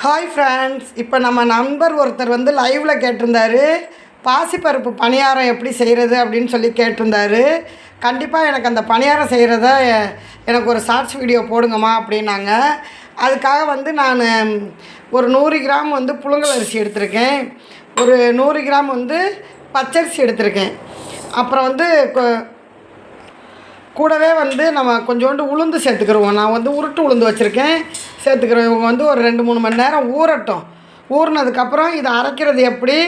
Hi friends இப்போ நம்ம நண்பர் ஒருத்தர் வந்து லைவில் கேட்டிருந்தாரு. பாசிப்பருப்பு பணியாரம் எப்படி செய்கிறது அப்படின்னு சொல்லி கேட்டிருந்தாரு. கண்டிப்பாக எனக்கு அந்த பணியாரம் செய்கிறத எனக்கு ஒரு ஷார்ட்ஸ் வீடியோ போடுங்கம்மா அப்படின்னாங்க. அதுக்காக வந்து நான் ஒரு நூறு கிராம் வந்து புழுங்கல் அரிசி எடுத்திருக்கேன். ஒரு நூறு கிராம் வந்து பச்சரிசி எடுத்திருக்கேன். அப்புறம் வந்து கூடவே வந்து நம்ம கொஞ்சோண்டு உளுந்து சேர்த்துக்கிருவோம். நான் வந்து உருட்டு உளுந்து வச்சுருக்கேன். சேர்த்துக்கிறோம். இவங்க வந்து ஒரு ரெண்டு மூணு மணி நேரம் ஊறட்டும். ஊறினதுக்கப்புறம் இதை அரைக்கிறது எப்படி?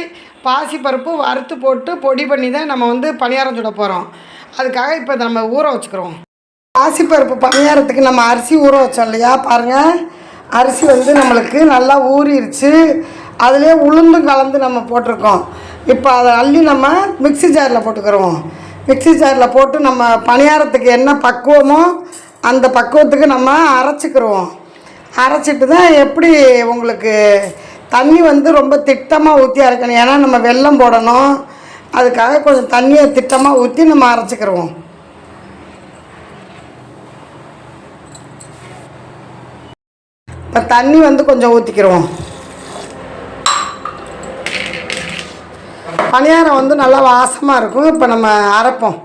பாசிப்பருப்பு வறுத்து போட்டு பொடி பண்ணி தான் நம்ம வந்து பணியாரம் சுட போகிறோம் அதுக்காக இப்போ இதை நம்ம ஊற வச்சுக்கிறோம். பாசிப்பருப்பு பணியாரத்துக்கு நம்ம அரிசி ஊற வச்சோம் இல்லையா? பாருங்கள் அரிசி வந்து நம்மளுக்கு நல்லா ஊறிடுச்சு அதிலே உளுந்தும் கலந்து நம்ம போட்டிருக்கோம். இப்போ அதை அள்ளி நம்ம மிக்ஸி ஜாரில் போட்டுக்கிறோம். மிக்ஸி ஜாரில் போட்டு நம்ம பணியாரத்துக்கு என்ன பக்குவமோ அந்த பக்குவத்துக்கு நம்ம அரைச்சிக்கிருவோம் அரைச்சிட்டு தான் எப்படி உங்களுக்கு தண்ணி வந்து ரொம்ப திட்டமாக ஊற்றி அரைக்கணும்? ஏன்னா நம்ம வெல்லம் போடணும். அதுக்காக கொஞ்சம் தண்ணியை திட்டமாக ஊற்றி நம்ம அரைச்சிக்கிருவோம். இப்போ தண்ணி வந்து கொஞ்சம் ஊற்றிக்கிருவோம் பணியாரம் வந்து நல்லா வாசமாக இருக்கும். இப்போ நம்ம அரைப்போம்.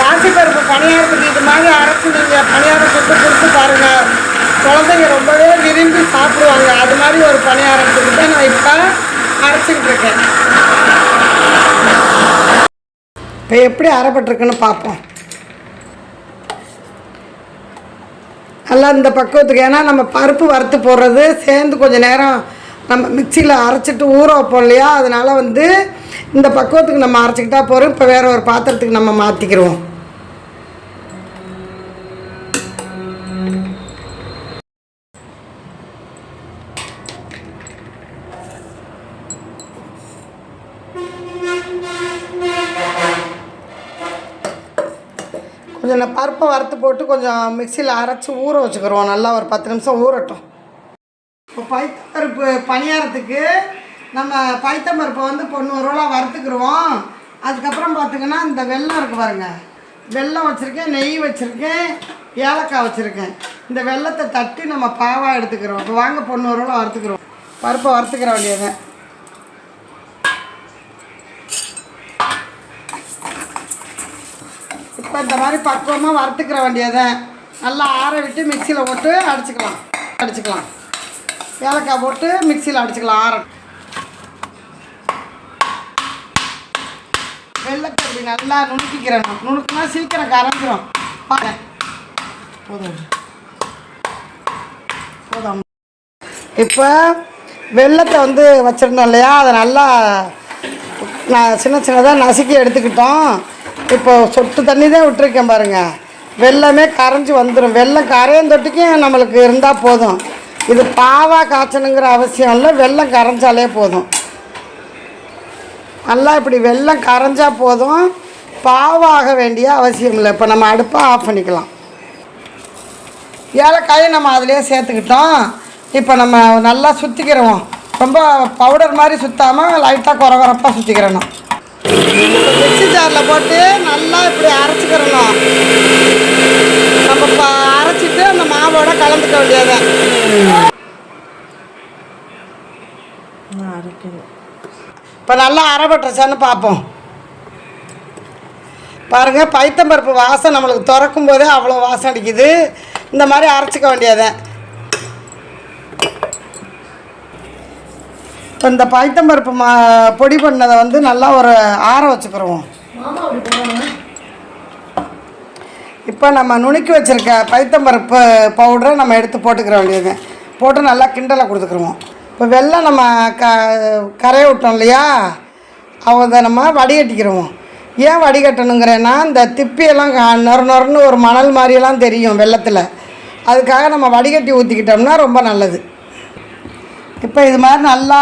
பாசிப்பருப்பு பணியாரத்துக்கு இது மாதிரி அரைச்சி நீங்கள் பணியாரம் சுட்டு கொடுத்து பாருங்கள் குழந்தைங்க ரொம்பவே விரும்பி சாப்பிடுவாங்க. அது மாதிரி ஒரு பணியாரத்துக்கு தான் நான் இப்போ அரைச்சிக்கிட்டு இருக்கேன். இப்போ எப்படி அரைப்பட்டிருக்குன்னு பார்ப்போம். நல்லா இந்த பக்குவத்துக்கு ஏன்னா நம்ம பருப்பு வறுத்து போடுறது சேர்ந்து கொஞ்சம் நேரம் நம்ம மிக்சியில் அரைச்சிட்டு ஊற வைப்போம் இல்லையா? அதனால் வந்து இந்த பக்குவத்துக்கு நம்ம அரைச்சிக்கிட்டா போகிறோம் இப்போ வேறு ஒரு பாத்திரத்துக்கு நம்ம மாற்றிக்கிடுவோம் கொஞ்சம் நான் பருப்பை வறுத்து போட்டு கொஞ்சம் மிக்சியில் அரைச்சி ஊற வச்சுக்கிறோம். நல்லா ஒரு பத்து நிமிஷம் ஊறட்டும். இப்போ பைத்தம்பருப்பு பணியாரத்துக்கு நம்ம பைத்தம்பருப்பை வந்து பொண்ணு ரூபா வறுத்துக்கிடுவோம் அதுக்கப்புறம் பார்த்திங்கன்னா இந்த வெல்லம் இருக்குது பாருங்க. வெல்லம் வச்சுருக்கேன் நெய் வச்சுருக்கேன் ஏலக்காய் வச்சுருக்கேன். இந்த வெல்லத்தை தட்டி நம்ம பாவாக எடுத்துக்கிறோம். இப்போ வாங்க பொண்ணு ரூபா வறுத்துக்கிறோம். பருப்பை வறுத்துக்கிற வேண்டியதை இப்போ இந்த மாதிரி பக்குவமாக வறுத்துக்கிற வேண்டியதை நல்லா ஆற விட்டு மிக்சியில் போட்டு அடிச்சுக்கலாம். அடிச்சுக்கலாம். ஏலக்காய் போட்டு மிக்சியில் அடிச்சுக்கலாம் ஆற வெள்ளத்தை இப்படி நல்லா நுணுக்கிக்கிறேன் நுணுக்குனா சீக்கிரம் கரைஞ்சிரும். பாருங்க. போதும். போதும். இப்போ வெள்ளத்தை வந்து வச்சுருந்தோம் இல்லையா? அதை நல்லா நான் சின்ன சின்னதாக நசுக்கி எடுத்துக்கிட்டோம். இப்போ சொட்டு தண்ணி தான் விட்டுருக்கேன் பாருங்கள் வெள்ளமே கரைஞ்சி வந்துடும் வெள்ளம் கரையும் தொட்டிக்கும் நம்மளுக்கு இருந்தால் போதும். இது பாவா காய்ச்சணுங்கிற அவசியம் இல்லை. வெள்ளம் கரைஞ்சாலே போதும். நல்லா இப்படி வெள்ளம் கரைஞ்சால் போதும். பாவாக வேண்டிய அவசியம் இல்லை. இப்போ நம்ம அடுப்பை ஆஃப் பண்ணிக்கலாம். ஏலக்காயை நம்ம அதிலே சேர்த்துக்கிட்டோம். இப்போ நம்ம நல்லா சுற்றிக்கிறோம் ரொம்ப பவுடர் மாதிரி சுற்றாமல் லைட்டாக குறை குறப்பாக சுற்றிக்கிறணும் மிக்ஸி ஜாரில் போட்டு நல்லா இப்படி அரைச்சிக்கிறணும். நம்ம அரைச்சிட்டு அந்த மாவோட கலந்துக்க வேண்டியதை. இப்போ நல்லா அரைப்பட்டுருச்சான்னு பார்ப்போம் பாருங்கள் பைத்தம்பருப்பு வாசம் நம்மளுக்கு திறக்கும் போதே அவ்வளோ வாசம் அடிக்குது. இந்த மாதிரி அரைச்சிக்க வேண்டியதை. இப்போ இந்த பைத்தம்பருப்பு மா பொடி பண்ணதை வந்து நல்லா ஒரு ஆற வச்சுக்கிறோம் இப்போ நம்ம நுணுக்கி வச்சுருக்க பைத்தம்பருப்பு பவுடரை நம்ம எடுத்து போட்டுக்கிற வேண்டியது. போட்டு நல்லா கிண்டலை கொடுத்துக்குருவோம். இப்போ வெள்ளம் நம்ம க கரைய விட்டோம் இல்லையா? அதை நம்ம வடிகட்டிக்கிருவோம். ஏன் வடிகட்டணுங்கிறேன்னா இந்த திப்பியெல்லாம் நொறு நொறுன்னு ஒரு மணல் மாதிரியெல்லாம் தெரியும் வெள்ளத்தில் அதுக்காக நம்ம வடிகட்டி ஊற்றிக்கிட்டோம்னா ரொம்ப நல்லது. இப்போ இது மாதிரி நல்லா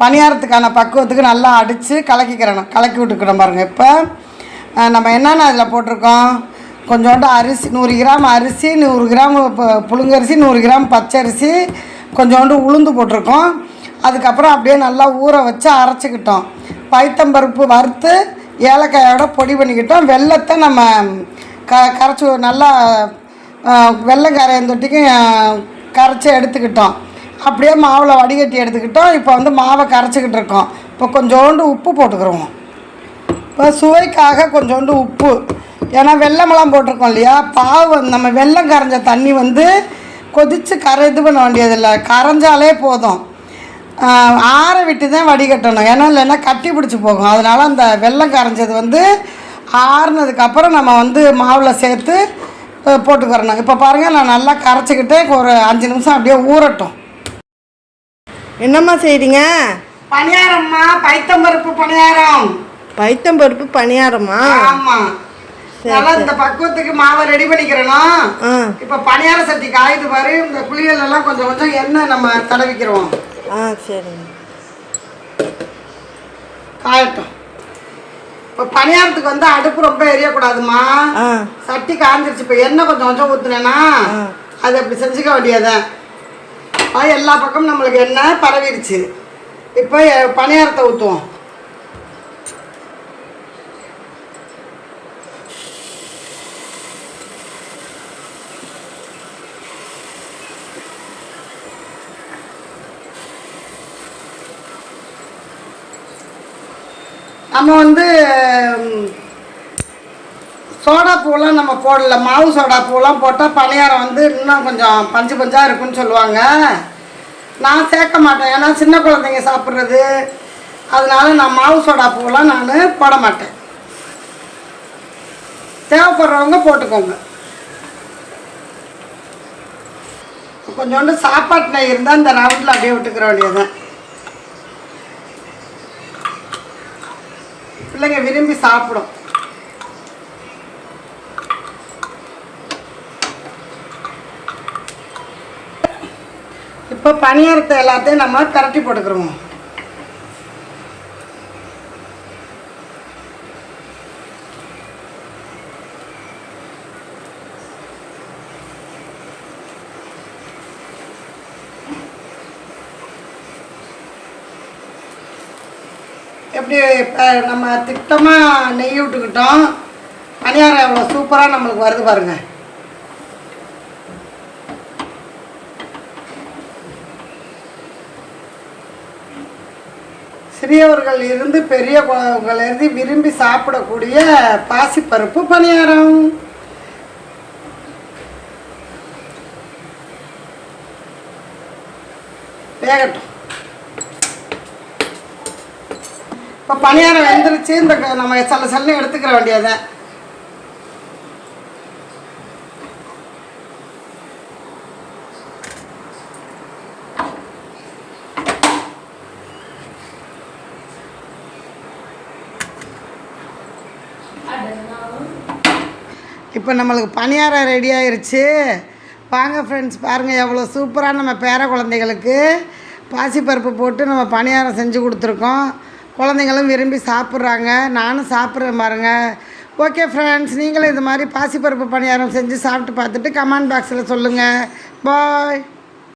பணியாரத்துக்கான பக்குவத்துக்கு நல்லா அடித்து கலக்கிக்கிறணும். கலக்கி விட்டுக்கிறோம் பாருங்கள் இப்போ நம்ம என்னென்ன அதில் போட்டிருக்கோம்? கொஞ்சோண்டு அரிசி நூறு கிராம் அரிசி நூறு கிராம் புழுங்கரிசி நூறு கிராம் பச்சரிசி கொஞ்சோண்டு உளுந்து போட்டிருக்கோம். அதுக்கப்புறம் அப்படியே நல்லா ஊற வச்சு அரைச்சிக்கிட்டோம். பைத்தம்பருப்பு வறுத்து ஏலக்காயோட பொடி பண்ணிக்கிட்டோம். வெள்ளத்தை நம்ம க கரைச்சி நல்லா வெள்ளம் கரையன் கரைச்சி எடுத்துக்கிட்டோம். அப்படியே மாவில் வடிகட்டி எடுத்துக்கிட்டோம். இப்போ வந்து மாவை கரைச்சிக்கிட்டு இருக்கோம். இப்போ கொஞ்சோண்டு உப்பு போட்டுக்கிறோம் இப்போ சுவைக்காக கொஞ்சோண்டு உப்பு. ஏன்னா வெள்ளமெல்லாம் போட்டிருக்கோம் இல்லையா? பாவு நம்ம வெல்லம் கரைஞ்ச தண்ணி வந்து கொதித்து கரை இது பண்ண வேண்டியதில்லை. கரைஞ்சாலே போதும். ஆற விட்டு தான் வடிகட்டணும். ஏன்னா இல்லைன்னா கட்டி பிடிச்சி போகும். அதனால் அந்த வெல்லம் கரைஞ்சது வந்து ஆறுனதுக்கப்புறம் நம்ம வந்து மாவில் சேர்த்து போட்டுக்கிறணும். இப்போ பாருங்கள் நான் நல்லா கரைச்சிக்கிட்டே ஒரு அஞ்சு நிமிஷம் அப்படியே ஊறட்டும். என்னம்மா செய்றீங்க? பணியாரம்மா பைத்தம்பருப்பு பணியாரம். பைத்தம்பருப்பு பணியாரமா? ஆமாம் நல்லா இந்த பக்குவத்துக்கு மாவை ரெடி பண்ணிக்கிறணும். ஆ. இப்போ பணியார சட்டி காயுது பாரு இந்த குளியல் எல்லாம் கொஞ்சம் கொஞ்சம் எண்ணெய் நம்ம தடவிக்கிறோம். ஆ சரிங்க. காயட்டும். இப்போ பணியாரத்துக்கு வந்து அடுப்பு ரொம்ப எரியக்கூடாதுமா. சட்டி காஞ்சிருச்சு இப்போ எண்ணெய் கொஞ்சம் கொஞ்சம் ஊற்றுனேன்னா. அது அப்படி செஞ்சுக்க வேண்டியதான் அது எல்லா பக்கமும் நம்மளுக்கு எண்ணெய் பரவிடுச்சு இப்போ பணியாரத்தை ஊற்றுவோம் நம்ம வந்து சோடா பூலாம் நம்ம போடல. மாவு சோடா பூலாம் போட்டால் பணியாரம் வந்து இன்னும் கொஞ்சம் பஞ்சு பஞ்சாக இருக்குன்னு சொல்லுவாங்க. நான் சேர்க்க மாட்டேன். ஏன்னா சின்ன குழந்தைங்க சாப்பிட்றது. அதனால நான் மாவு சோடா பூலாம் நான் போட மாட்டேன். தேவைப்படுறவங்க போட்டுக்கோங்க. கொஞ்சோண்டு சாப்பாட்டு நெய் இருந்தால் இந்த ரவுண்டில் அப்படியே விட்டுக்கிற வேண்டியதுதான். பிள்ளைங்க விரும்பி சாப்பிடும். இப்போ பணியாரத்தை எல்லாத்தையும் நம்ம கரட்டி போட்டுக்கிறோம் எப்படி இப்போ நம்ம திட்டமாக நெய் விட்டுக்கிட்டோம். பணியாரம் எவ்வளோ சூப்பராக நம்மளுக்கு வருது பாருங்க. சிறியவர்கள் இருந்து பெரியவர்கள் இருந்து விரும்பி சாப்பிடக்கூடிய பாசிப்பருப்பு பணியாரம். வேகட்டும். இப்போ பணியாரம் வெந்துருச்சு இந்த நம்ம சல்ல சல்ல எடுத்துக்கிற வேண்டியதுதான். இப்போ நம்மளுக்கு பணியாரம் ரெடி ஆயிடுச்சு வாங்க ஃப்ரெண்ட்ஸ் பாருங்கள் எவ்வளோ சூப்பராக நம்ம பேர குழந்தைகளுக்கு பாசிப்பருப்பு போட்டு நம்ம பணியாரம் செஞ்சு கொடுத்துருக்கோம். குழந்தைங்களும் விரும்பி சாப்பிட்றாங்க. நானும் சாப்பிட்றேன் பாருங்கள் ஓகே ஃப்ரெண்ட்ஸ் நீங்களும் இது மாதிரி பாசிப்பருப்பு பணியாரம் செஞ்சு சாப்பிட்டு பார்த்துட்டு கமெண்ட் பாக்ஸில் சொல்லுங்கள் பாய்